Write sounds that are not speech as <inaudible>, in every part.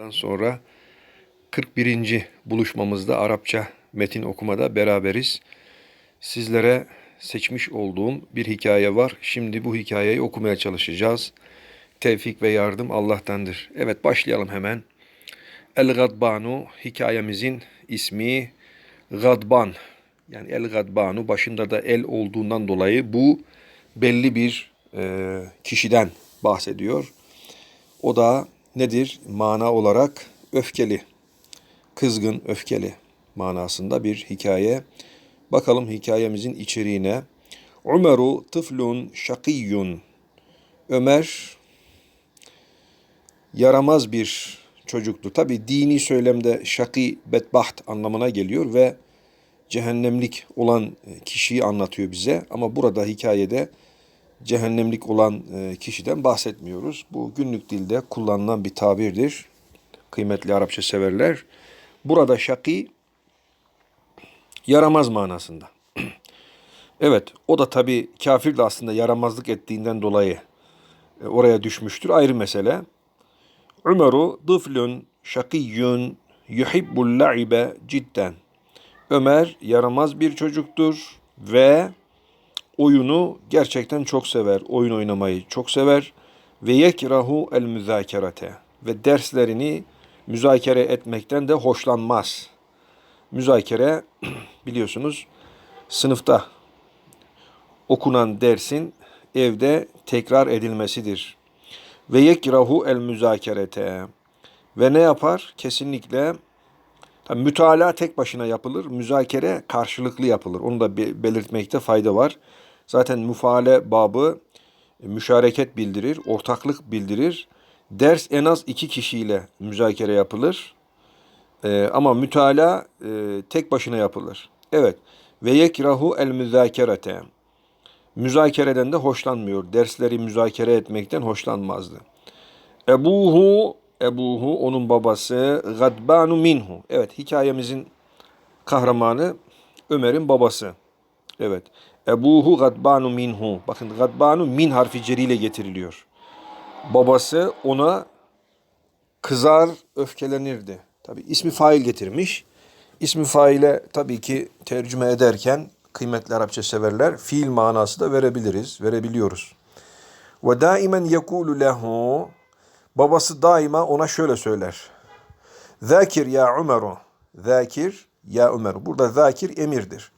Dan sonra 41. buluşmamızda Arapça metin okumada beraberiz. Sizlere seçmiş olduğum bir hikaye var. Şimdi bu hikayeyi okumaya çalışacağız. Tevfik ve yardım Allah'tandır. Evet başlayalım hemen. El Gadbanu hikayemizin ismi Gadban. Yani El Gadbanu başında da el olduğundan dolayı bu belli bir e, kişiden bahsediyor. O da nedir? Mana olarak öfkeli, kızgın, öfkeli manasında bir hikaye. Bakalım hikayemizin içeriğine. Ömeru tıflun şakiyyun. Ömer yaramaz bir çocuktu. Tabi dini söylemde şaki bedbaht anlamına geliyor ve cehennemlik olan kişiyi anlatıyor bize. Ama burada hikayede cehennemlik olan e, kişiden bahsetmiyoruz. Bu günlük dilde kullanılan bir tabirdir. Kıymetli Arapça severler. Burada şaki yaramaz manasında. <clears throat> evet o da tabi kafir de aslında yaramazlık ettiğinden dolayı e, oraya düşmüştür. Ayrı mesele. Ömeru dıflun şakiyyun yuhibbul la'ibe cidden. Ömer yaramaz bir çocuktur ve oyunu gerçekten çok sever. Oyun oynamayı çok sever. Ve yekrahu el müzakerete. Ve derslerini müzakere etmekten de hoşlanmaz. Müzakere <clears throat> biliyorsunuz sınıfta okunan dersin evde tekrar edilmesidir. Ve yekrahu el müzakerete. Ve ne yapar? Kesinlikle mütalaa tek başına yapılır. Müzakere karşılıklı yapılır. Onu da belirtmekte fayda var. Zaten müfaale babı e, müşareket bildirir, ortaklık bildirir. Ders en az iki kişiyle müzakere yapılır. Ee, ama mütala e, tek başına yapılır. Evet. Ve yekrahu el müzakerete. Müzakereden de hoşlanmıyor. Dersleri müzakere etmekten hoşlanmazdı. Ebuhu, Ebuhu onun babası gadbanu minhu. Evet hikayemizin kahramanı Ömer'in babası. Evet. Ebuhu gadbanu minhu. Bakın gadbanu min harfi ceriyle getiriliyor. Babası ona kızar, öfkelenirdi. Tabi ismi fail getirmiş. İsmi faile tabii ki tercüme ederken kıymetli Arapça severler fiil manası da verebiliriz, verebiliyoruz. Ve daimen yekulu lehu babası daima ona şöyle söyler. Zakir ya Ömeru. Zakir ya Ömer. Burada zakir emirdir.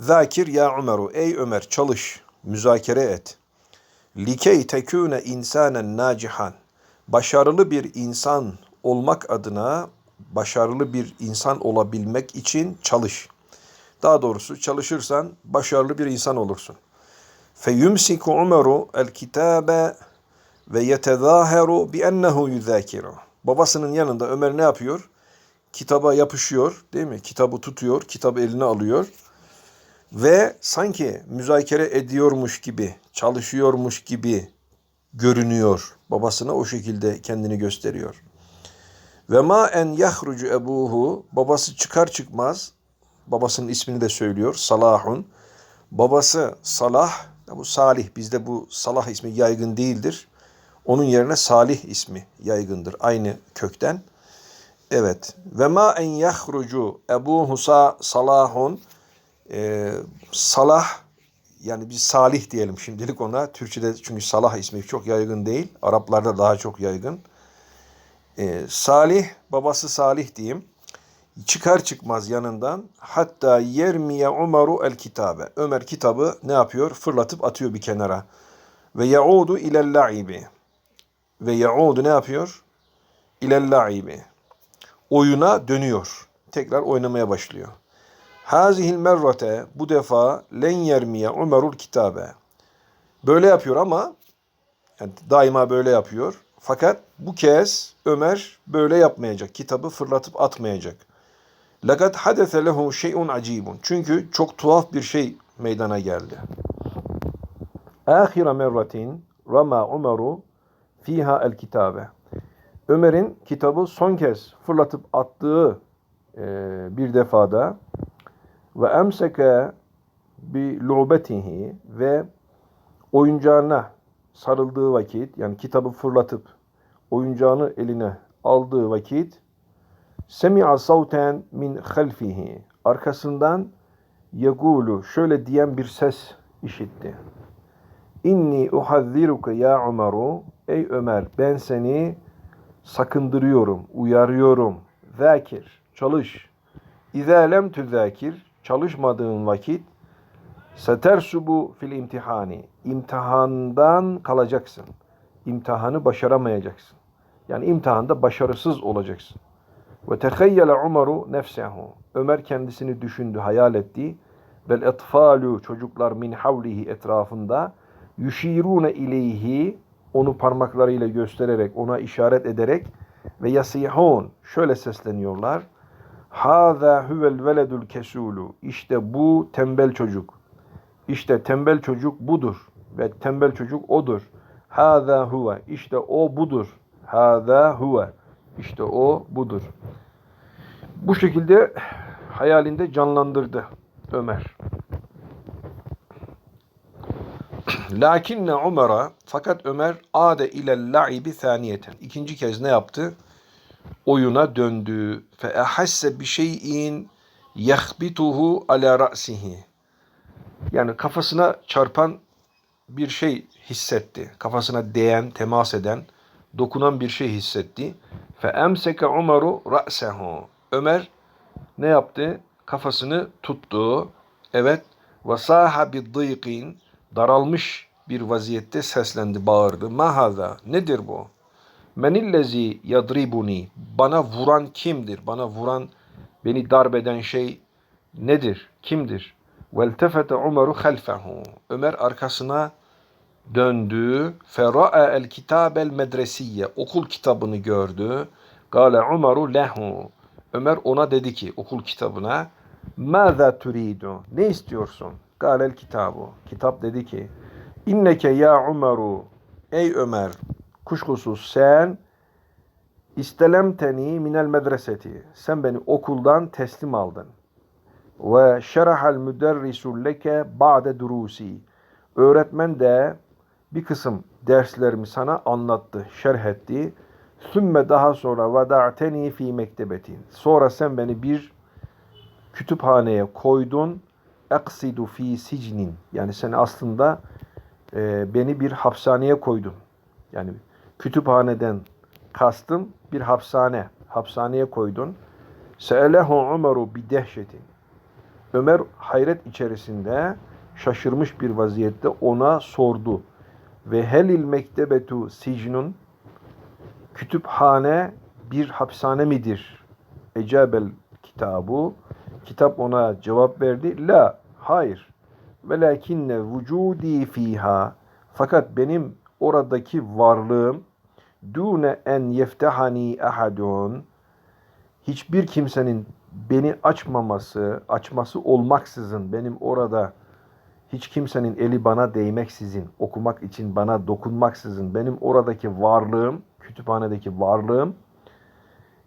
Zakir ya Ömeru. Ey Ömer çalış, müzakere et. Likey tekune insanen nacihan. Başarılı bir insan olmak adına başarılı bir insan olabilmek için çalış. Daha doğrusu çalışırsan başarılı bir insan olursun. Feyumsiku Ömeru el kitabe ve yetezaheru bi ennehu yuzakiru. Babasının yanında Ömer ne yapıyor? Kitaba yapışıyor, değil mi? Kitabı tutuyor, kitabı eline alıyor ve sanki müzakere ediyormuş gibi, çalışıyormuş gibi görünüyor. Babasına o şekilde kendini gösteriyor. Ve ma en yahrucu ebuhu babası çıkar çıkmaz babasının ismini de söylüyor Salahun. Babası Salah bu Salih bizde bu Salah ismi yaygın değildir. Onun yerine Salih ismi yaygındır aynı kökten. Evet. Ve ma en yahrucu ebuhu salahun e, Salah yani biz Salih diyelim şimdilik ona. Türkçede çünkü Salah ismi çok yaygın değil. Araplarda daha çok yaygın. E, Salih, babası Salih diyeyim. Çıkar çıkmaz yanından hatta yermiye Umaru el kitabe. Ömer kitabı ne yapıyor? Fırlatıp atıyor bir kenara. Ve yaudu ilel la'ibi. Ve yaudu ne yapıyor? İlel la'ibi. Oyuna dönüyor. Tekrar oynamaya başlıyor. Hazihil merrate bu defa len yermiye Umerul kitabe. Böyle yapıyor ama yani daima böyle yapıyor. Fakat bu kez Ömer böyle yapmayacak. Kitabı fırlatıp atmayacak. Lakat hadese lehu şey'un acibun. Çünkü çok tuhaf bir şey meydana geldi. Ahira merratin rama Umeru fiha el kitabe. Ömer'in kitabı son kez fırlatıp attığı e, bir defada ve emseke bi lubetihi ve oyuncağına sarıldığı vakit yani kitabı fırlatıp oyuncağını eline aldığı vakit semi'a savten min halfihi arkasından yegulu şöyle diyen bir ses işitti. İnni uhazziruke ya Ömer'u ey Ömer ben seni sakındırıyorum, uyarıyorum. Zakir, çalış. İzâ lem tüzâkir, çalışmadığın vakit setersubu fil imtihani. İmtihandan kalacaksın. İmtihanı başaramayacaksın. Yani imtihanda başarısız olacaksın. Ve tehayyele Umaru nefsehu. Ömer kendisini düşündü, hayal etti. Vel etfalu çocuklar min havlihi etrafında yuşirune ileyhi onu parmaklarıyla göstererek, ona işaret ederek ve yasihun şöyle sesleniyorlar. Hâzâ huvel veledul kesûlu. İşte bu tembel çocuk. İşte tembel çocuk budur. Ve tembel çocuk odur. Hâzâ huve. İşte o budur. Hâzâ huve. İşte o budur. Bu şekilde hayalinde canlandırdı Ömer. Lakinne Ömer'a fakat Ömer ade ile la'ibi saniyeten. İkinci kez ne yaptı? Oyuna döndü. Fe ehasse bir şeyin yahbituhu ala ra'sihi. Yani kafasına çarpan bir şey hissetti. Kafasına değen, temas eden, dokunan bir şey hissetti. Fe emseke Ömer'u ra'sehu. Ömer ne yaptı? Kafasını tuttu. Evet. Ve saha biddiqin daralmış bir vaziyette seslendi, bağırdı. Mahaza, nedir bu? Menillezi yadribuni, bana vuran kimdir? Bana vuran, beni darbeden şey nedir? Kimdir? Veltefete Umaru halfehu. Ömer arkasına döndü. Fera'a el kitabel medresiye. Okul kitabını gördü. Gale Umaru lehu. Ömer ona dedi ki okul kitabına Mâzâ turidu? Ne istiyorsun? Galel kitabu. Kitap dedi ki İnneke ya Umaru Ey Ömer kuşkusuz sen istelemteni minel medreseti. Sen beni okuldan teslim aldın. Ve şerahal müderrisu leke ba'de durusi. Öğretmen de bir kısım derslerimi sana anlattı, şerh etti. Sümme daha sonra vada'teni fi mektebetin. Sonra sen beni bir kütüphaneye koydun. Eksidu fi sicnin. Yani sen aslında e, beni bir hapishaneye koydun. Yani kütüphaneden kastım bir hapishane. Hapishaneye koydun. Se'elehu Ömer'u bi dehşetin. Ömer hayret içerisinde şaşırmış bir vaziyette ona sordu. Ve helil mektebetu sicnun kütüphane bir hapishane midir? Ecabel kitabu kitap ona cevap verdi. La, hayır. Velakinne vücudi fiha fakat benim oradaki varlığım dune en yeftehani ahadun hiçbir kimsenin beni açmaması, açması olmaksızın benim orada hiç kimsenin eli bana değmeksizin, okumak için bana dokunmaksızın benim oradaki varlığım, kütüphanedeki varlığım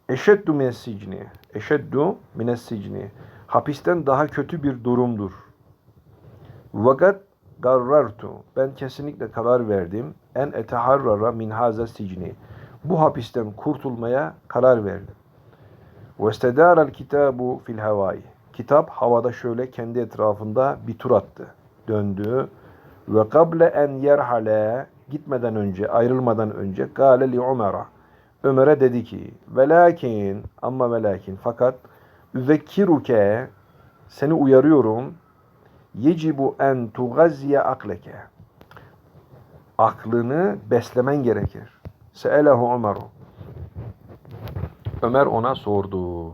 eşeddu minessicni, eşeddu minessicni, hapisten daha kötü bir durumdur. Vakat garrartu, ben kesinlikle karar verdim, en eteharrara min haza sicni, bu hapisten kurtulmaya karar verdim. Vestedârel kitabu fil havai. Kitap havada şöyle kendi etrafında bir tur attı. Döndü. Ve kable en yerhale gitmeden önce, ayrılmadan önce gâle li Ömer'a. Ömer'e dedi ki velakin ama velakin fakat üzekkiruke seni uyarıyorum yecibu en tugazziye akleke aklını beslemen gerekir. Se'elehu Ömer'u. Ömer ona sordu.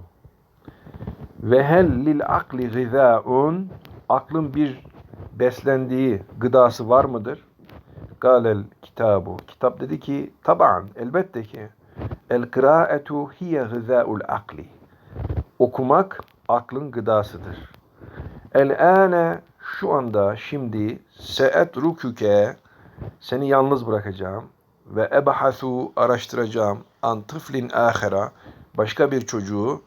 Ve hel lil akli gızaun aklın bir beslendiği gıdası var mıdır? Galel kitabu. Kitap dedi ki taban elbette ki el kıraetu hiye gızaul akli. Okumak aklın gıdasıdır. El ane şu anda şimdi seet rukuke seni yalnız bırakacağım ve ebahasu araştıracağım an tıflin ahira başka bir çocuğu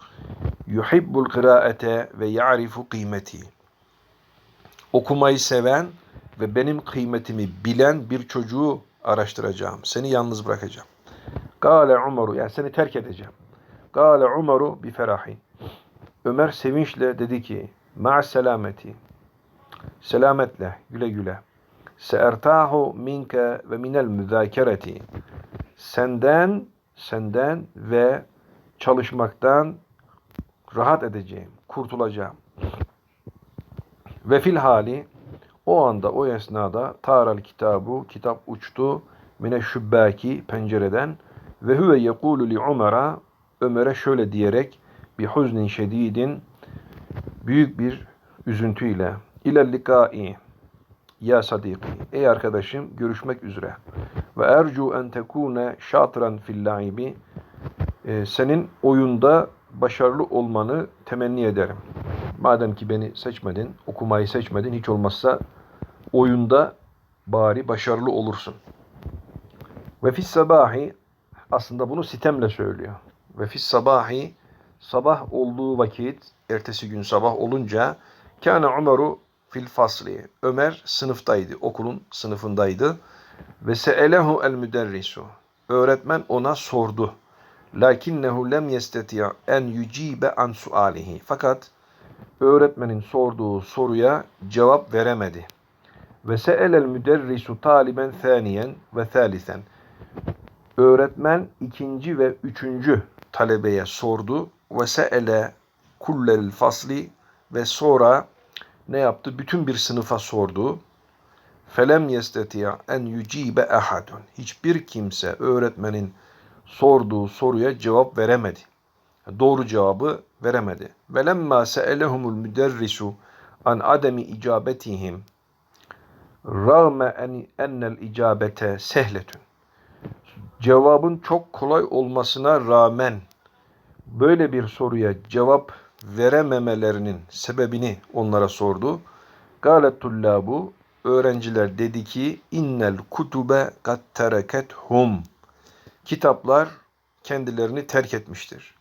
yuhibbul kıraate ve ya'rifu kıymeti okumayı seven ve benim kıymetimi bilen bir çocuğu araştıracağım. Seni yalnız bırakacağım. Kale Umaru yani seni terk edeceğim. Kale Umaru bi ferahin. Ömer sevinçle dedi ki ma selameti. Selametle, güle güle. Seertahu minke ve minel müzakereti. Senden, senden ve çalışmaktan rahat edeceğim, kurtulacağım. Ve fil hali o anda o esnada taral kitabu kitap uçtu mine şübbaki pencereden ve huve yekulu li Ömer'a Ömer'e şöyle diyerek bir huznin şedidin büyük bir üzüntüyle ile likai ya sadiki ey arkadaşım görüşmek üzere ve ercu en tekune şatıran fil laibi Ee, senin oyunda başarılı olmanı temenni ederim. Madem ki beni seçmedin, okumayı seçmedin, hiç olmazsa oyunda bari başarılı olursun. Ve fis sabahi aslında bunu sitemle söylüyor. Ve fis sabahi sabah olduğu vakit, ertesi gün sabah olunca kâne Ömer'u fil fasli. Ömer sınıftaydı, okulun sınıfındaydı. Ve se'elehu el müderrisu. Öğretmen ona sordu. Lakinnehu lem yesteti' en yucibe an sualihi. Fakat öğretmenin sorduğu soruya cevap veremedi. Ve se'elel müderrisu taliben thaniyen ve thalithen. Öğretmen ikinci ve üçüncü talebeye sordu. Ve se'ele kullel fasli ve sonra ne yaptı? Bütün bir sınıfa sordu. Felem yesteti' en yucibe ahadun. Hiçbir kimse öğretmenin sorduğu soruya cevap veremedi. Doğru cevabı veremedi. Ve lemma se'elehumul müderrisu an ademi icabetihim rağme en ennel icabete sehletün. Cevabın çok kolay olmasına rağmen böyle bir soruya cevap verememelerinin sebebini onlara sordu. Galet tullabu öğrenciler dedi ki innel kutube kat tereket hum kitaplar kendilerini terk etmiştir.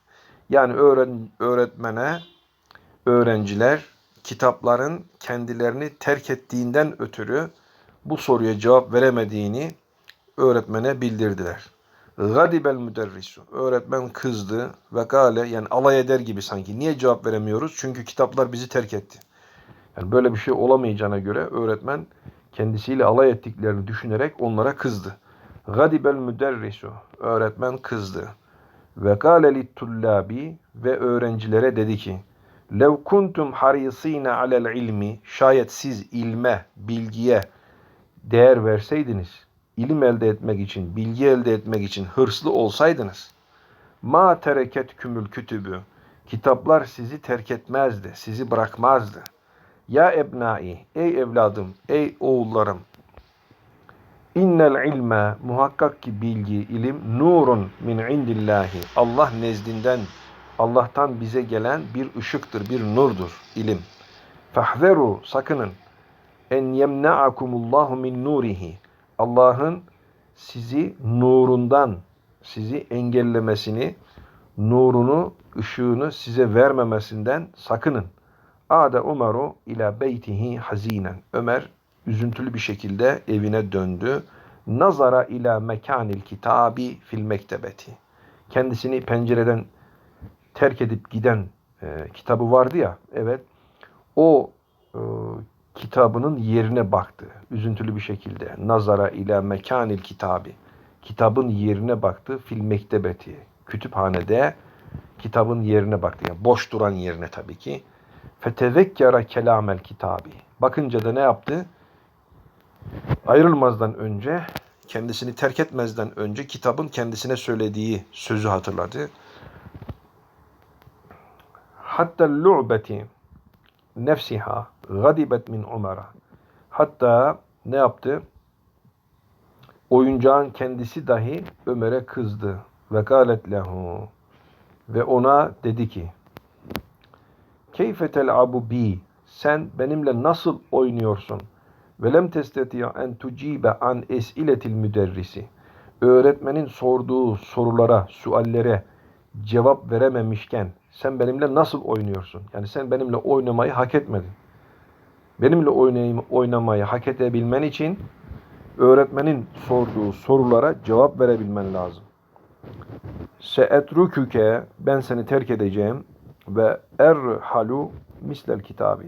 Yani öğren, öğretmene öğrenciler kitapların kendilerini terk ettiğinden ötürü bu soruya cevap veremediğini öğretmene bildirdiler. Gadibel müderrisu. Öğretmen kızdı ve gale yani alay eder gibi sanki. Niye cevap veremiyoruz? Çünkü kitaplar bizi terk etti. Yani böyle bir şey olamayacağına göre öğretmen kendisiyle alay ettiklerini düşünerek onlara kızdı. Gadibel müderrisu. Öğretmen kızdı. Ve gâle tullabi ve öğrencilere dedi ki Lev kuntum harisine alel ilmi şayet siz ilme, bilgiye değer verseydiniz, ilim elde etmek için, bilgi elde etmek için hırslı olsaydınız ma tereket kümül kütübü kitaplar sizi terk etmezdi, sizi bırakmazdı. Ya ebnai, ey evladım, ey oğullarım, İnnel ilme muhakkak ki bilgi, ilim nurun min indillahi. Allah nezdinden, Allah'tan bize gelen bir ışıktır, bir nurdur ilim. Fahveru sakının en yemna'akumullahu min nurihi. Allah'ın sizi nurundan, sizi engellemesini, nurunu, ışığını size vermemesinden sakının. Ade Umaru ila beytihi hazinen. Ömer üzüntülü bir şekilde evine döndü. Nazara ila mekanil kitabi fil mektebeti. Kendisini pencereden terk edip giden e, kitabı vardı ya, evet. O e, kitabının yerine baktı. Üzüntülü bir şekilde. Nazara ila mekanil kitabi. Kitabın yerine baktı. Fil mektebeti. Kütüphanede kitabın yerine baktı. Yani boş duran yerine tabii ki. Fetezekkara kelamel kitabi. Bakınca da ne yaptı? ayrılmazdan önce, kendisini terk etmezden önce kitabın kendisine söylediği sözü hatırladı. Hatta lu'beti nefsiha gadibet min Umar'a. Hatta ne yaptı? Oyuncağın kendisi dahi Ömer'e kızdı. Ve galet lehu. Ve ona dedi ki Keyfe tel'abu bi. Sen benimle nasıl oynuyorsun?'' Ve lem testeti en tucibe an esiletil müderrisi. Öğretmenin sorduğu sorulara, suallere cevap verememişken sen benimle nasıl oynuyorsun? Yani sen benimle oynamayı hak etmedin. Benimle oynayayım, oynamayı hak edebilmen için öğretmenin sorduğu sorulara cevap verebilmen lazım. Seetruküke ben seni terk edeceğim ve erhalu mislel kitabi.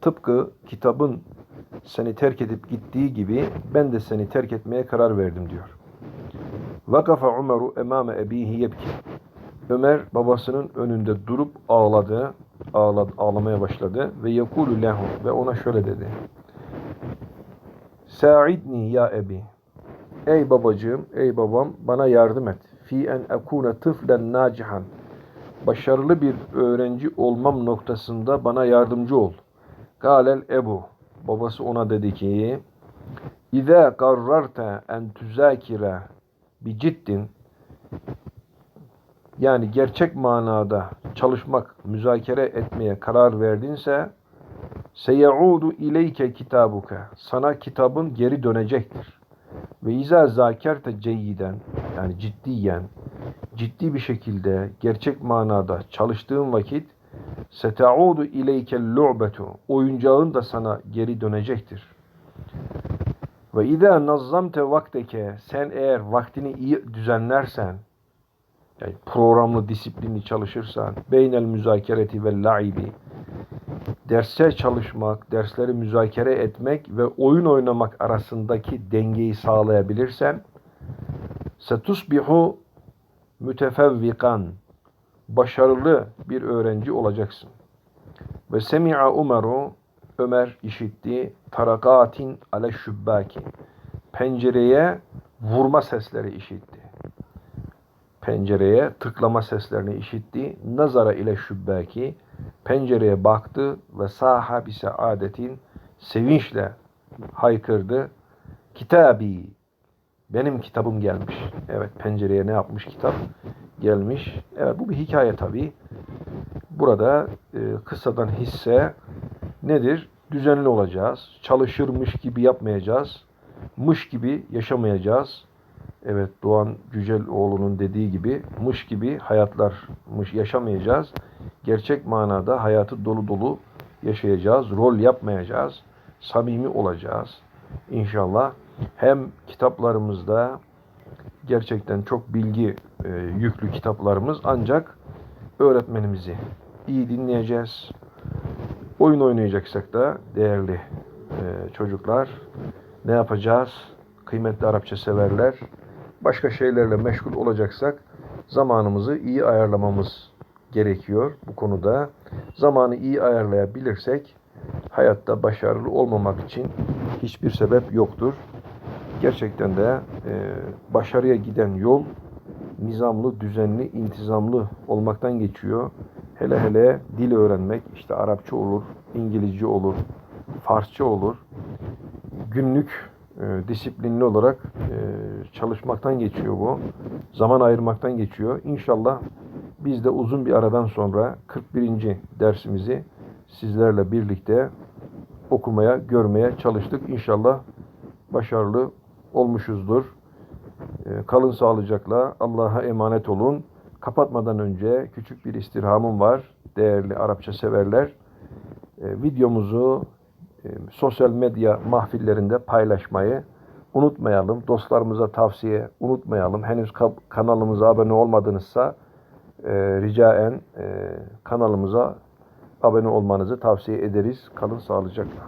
Tıpkı kitabın seni terk edip gittiği gibi ben de seni terk etmeye karar verdim diyor. Vakafa Umeru emame ebihi yebki. Ömer babasının önünde durup ağladı, ağladı, ağlamaya başladı ve yekulu lehu ve ona şöyle dedi. Sa'idni ya ebi. Ey babacığım, ey babam bana yardım et. Fi en ekune tıflen nacihan. Başarılı bir öğrenci olmam noktasında bana yardımcı ol. Galel ebu. Babası ona dedi ki İza karrarte en tuzakire bi ciddin yani gerçek manada çalışmak, müzakere etmeye karar verdinse seyaudu ileyke kitabuke sana kitabın geri dönecektir. Ve izâ zâkerte ceyyiden yani ciddiyen ciddi bir şekilde gerçek manada çalıştığın vakit setaudu ileykel lu'betu oyuncağın da sana geri dönecektir. Ve izâ nazzamte vakteke sen eğer vaktini iyi düzenlersen yani programlı disiplinli çalışırsan beynel müzakereti ve laibi derse çalışmak, dersleri müzakere etmek ve oyun oynamak arasındaki dengeyi sağlayabilirsen setusbihu mütefevvikan başarılı bir öğrenci olacaksın. Ve semi'a Umeru Ömer işitti tarakatin ale şübbaki pencereye vurma sesleri işitti. Pencereye tıklama seslerini işitti. Nazara ile şübbaki pencereye baktı ve saha bi saadetin sevinçle haykırdı. Kitabi benim kitabım gelmiş. Evet pencereye ne yapmış kitap? Gelmiş. Evet bu bir hikaye tabi. Burada e, kıssadan hisse nedir? Düzenli olacağız. Çalışırmış gibi yapmayacağız. Mış gibi yaşamayacağız. Evet Doğan Cüceloğlu'nun dediği gibi mış gibi hayatlarmış yaşamayacağız. Gerçek manada hayatı dolu dolu yaşayacağız. Rol yapmayacağız. Samimi olacağız. İnşallah hem kitaplarımızda gerçekten çok bilgi e, yüklü kitaplarımız ancak öğretmenimizi iyi dinleyeceğiz. Oyun oynayacaksak da değerli e, çocuklar ne yapacağız? Kıymetli Arapça severler. Başka şeylerle meşgul olacaksak zamanımızı iyi ayarlamamız gerekiyor bu konuda. Zamanı iyi ayarlayabilirsek hayatta başarılı olmamak için hiçbir sebep yoktur. Gerçekten de e, başarıya giden yol nizamlı, düzenli, intizamlı olmaktan geçiyor. Hele hele dil öğrenmek, işte Arapça olur, İngilizce olur, Farsça olur. Günlük e, disiplinli olarak e, çalışmaktan geçiyor bu. Zaman ayırmaktan geçiyor. İnşallah biz de uzun bir aradan sonra 41. dersimizi sizlerle birlikte okumaya, görmeye çalıştık. İnşallah başarılı olmuşuzdur. E, kalın sağlıcakla Allah'a emanet olun. Kapatmadan önce küçük bir istirhamım var değerli Arapça severler. E, videomuzu e, sosyal medya mahfillerinde paylaşmayı unutmayalım. Dostlarımıza tavsiye unutmayalım. Henüz kanalımıza abone olmadınızsa e, ricaen e, kanalımıza abone olmanızı tavsiye ederiz. Kalın sağlıcakla.